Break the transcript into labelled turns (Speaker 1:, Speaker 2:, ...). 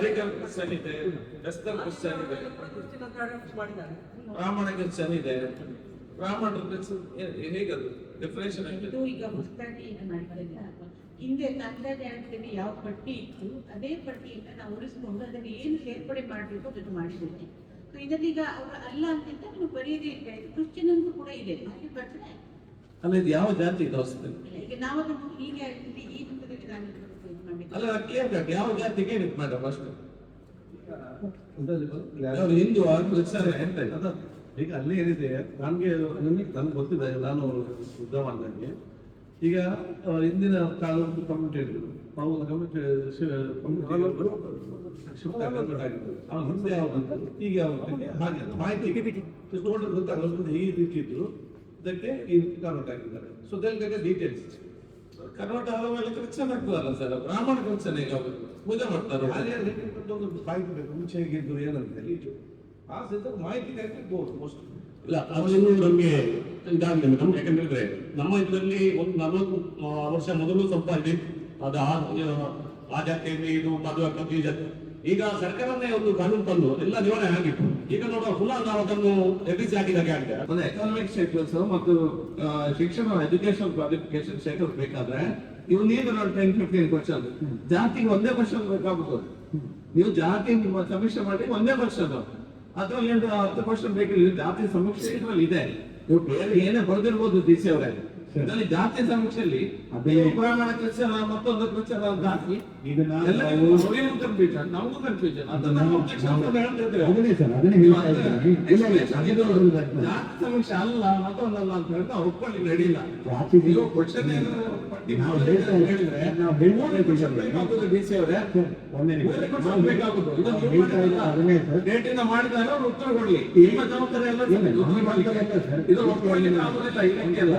Speaker 1: ಹರಿಕಲ್ Christian ಇದೆ western Christian ಇದೆ. ಬ್ರಾಹ್ಮಣ ಕ್ರಿಶ್ಚಿಯನ್ ಇದೆ. ಬ್ರಾಹ್ಮಣ ಹೇಗದು? ಡಿಫ್ರೆನ್ಷನ್
Speaker 2: ಇದು ಈಗ ಹೊಸದಾಗಿ ಹಿಂದೆ ಯಾವ ಪಟ್ಟಿ ಇತ್ತು ಅದೇ ಪಟ್ಟಿಯಿಂದ ನಾವು ಉಳಿಸ್ಕೊಂಡು ಅದನ್ನು ಏನು ಸೇರ್ಪಡೆ ಮಾಡಬೇಕು ಅದನ್ನು ಮಾಡಿದ್ದೀವಿ ಇದನ್ನೀಗ ಅವರು ಅಲ್ಲ ಅಂತಿದ್ದ ನೀವು ಬರೆಯದೇ ಇಲ್ಲ. ಇದು ಕ್ರಿಶ್ಚಿಯನ್ ಅಂತೂ ಕೂಡ ಇದೆ. ಹಾಗೆ ಬರ್ತಾರೆ
Speaker 1: ಅಲ್ಲ ಇದು ಯಾವ ಜಾತಿ ಇದು ಹೊಸದು
Speaker 2: ಈಗ ನಾವು ಅದನ್ನು ಹೀಗೆ ಈ ಹಂತದಲ್ಲಿ ನಾನು.
Speaker 1: ಅಲ್ಲ ಕ್ಲಿಯರ್ ಕಟ್ ಯಾವ ಜಾತಿ ಕೇಳಿದ್ ಮೇಡಮ್ ಅಷ್ಟು
Speaker 3: ಅಲ್ಲ,
Speaker 1: ಅವ್ರು ಹಿಂದೂ ಆ ಕ್ರಿಶ್ಚಿಯನ್ ಎಂತ
Speaker 3: ಅದ ಈಗ ಅಲ್ಲಿ ಏನಿದೆ ನನಗೆ ನನಗೆ ನನಗೆ ಗೊತ್ತಿದೆ ನಾನು ಯುದ್ಧ ಮಾಡಿದಂಗೆ. ಈಗ ಹಿಂದಿನ ಕಾಲದ ಕಮ್ಯುನಿಟಿ ಹೇಳಿದ್ರು. ಅವು ಕಮ್ಯುನಿಟಿ ಶಿಫ್ಟ್ ಅವ್ನು ಮುಂದೆ ಯಾವ್ದು ಈಗ ಹಾಗೆ ಮಾಹಿತಿ ಈ ರೀತಿ ಇದ್ರು. ಇದಕ್ಕೆ ಈ ಕನ್ವರ್ಟ್ ಆಗಿದ್ದಾರೆ ಸೊ ದೆಲ್ ಡೀಟೇಲ್ಸ್
Speaker 1: ಕರ್ನಾಟಕ ಹಲವೆಲ್ಲ ಕ್ರಿಶ್ಚಿಯನ್ ಆಗ್ತದಲ್ಲ ಸರ್ ಬ್ರಾಹ್ಮಣ ಕ್ರಿಶ್ಚಿಯನ್ ಈಗ ಅವ್ರು ಪೂಜೆ ಮಾಡ್ತಾರೆ.
Speaker 3: ಒಂದು ಬೇಕು ಮುಂಚೆ ಹೇಗಿದ್ರು ಏನಂತ ಹೇಳಿ. ಆ ಸಿದ್ಧ ಮಾಹಿತಿ ಬಹುದು ಮೋಸ್ಟ್
Speaker 4: ಇಲ್ಲ ಅವರನ್ನು ನಮಗೆ ಇದಾಗಲಿಲ್ಲ ನಮ್ಗೆ ಯಾಕಂದ್ರೆ ನಮ್ಮ ಇದರಲ್ಲಿ ಒಂದು ನಲವತ್ತು ವರ್ಷ ಮೊದಲು ಸ್ವಲ್ಪ ಇದೆ. ಅದು ಆ ಜಾತಿಯಲ್ಲಿ ಇದು ಮದುವೆ ಜಾತಿ. ಈಗ ಸರ್ಕಾರನೇ ಒಂದು ಕಾನೂನು ತಂದು ಎಲ್ಲ ನಿವಾರಣೆ ಆಗಿತ್ತು. ಈಗ ನೋಡುವ ಹುಲ ನಾವು ಅದನ್ನು ಎದುರಿಸಿ ಹಾಕಿದಾಗೆ ಆಗಿದೆ
Speaker 3: ಒಂದು ಎಕನಾಮಿಕ್ ಸೈಕಲ್ಸ್ ಮತ್ತು ಶಿಕ್ಷಣ ಎಜುಕೇಶನ್ ಕ್ವಾಲಿಫಿಕೇಶನ್ ಸೈಕಲ್ ಬೇಕಾದ್ರೆ ಇವ್ ನೀನು ನೋಡಿ ಟೆನ್ ಫಿಫ್ಟೀನ್ ಕ್ವಶನ್ ಜಾತಿಗೆ ಒಂದೇ ಕ್ವಶನ್ ಬೇಕಾಗುತ್ತದೆ ನೀವು ಜಾತಿ ನಿಮ್ಮ ಸಮೀಕ್ಷೆ ಮಾಡಿ ಒಂದೇ ಕ್ವಶನ್ ಅಥವಾ ಎರಡು ಹತ್ತು ಕ್ವಶನ್ ಬೇಕಿಲ್ಲ ಜಾತಿ ಸಮೀಕ್ಷೆ ಇದ್ರಲ್ಲಿ ಇದೆ. ನೀವು ಬೇರೆ ಏನೇ ಬರೆದಿರ್ಬೋದು ಡಿ ಸಿ ಅವರೇ. ಇದರಲ್ಲಿ ಜಾತಿ ಸಮೀಕ್ಷೆಯಲ್ಲಿ ಬ್ರಾಹ್ಮಣ ಕ್ರಿಶ್ಚಿಯನ್ ಮತ್ತೊಂದು ಕ್ರಿಶ್ಚಿಯನ್ ಅಂತ ಹಾಕಿ
Speaker 5: ಈಗ ನಾವು-
Speaker 3: ಎಲ್ಲರಿಗೂ ಅವ್ರಿಗೂ ನಮಗೂ ಕನ್ಫ್ಯೂಷನ್. ಜಾತಿ ಸಮೀಕ್ಷೆ ಅಲ್ಲ ಮತ್ತೊಂದಲ್ಲ ಅಂತ ಹೇಳ್ತಾ ಇಲ್ಲ.
Speaker 5: ಜಾತಿ
Speaker 3: ನೀವು ಕ್ವಶನ್. ಡೇಟಿನ ಮಾಡಿದಾಗ ಉತ್ತರ ಕೊಡ್ಲಿ. ನಿಮ್ಮ ಜವಾಬ್ದಾರಿ ಎಲ್ಲ. ಇದು ಒಪ್ಕೊಳ್ಳಿಕ್ಕೆ ಆಗುದಿಲ್ಲ ಇದಕ್ಕೆಲ್ಲ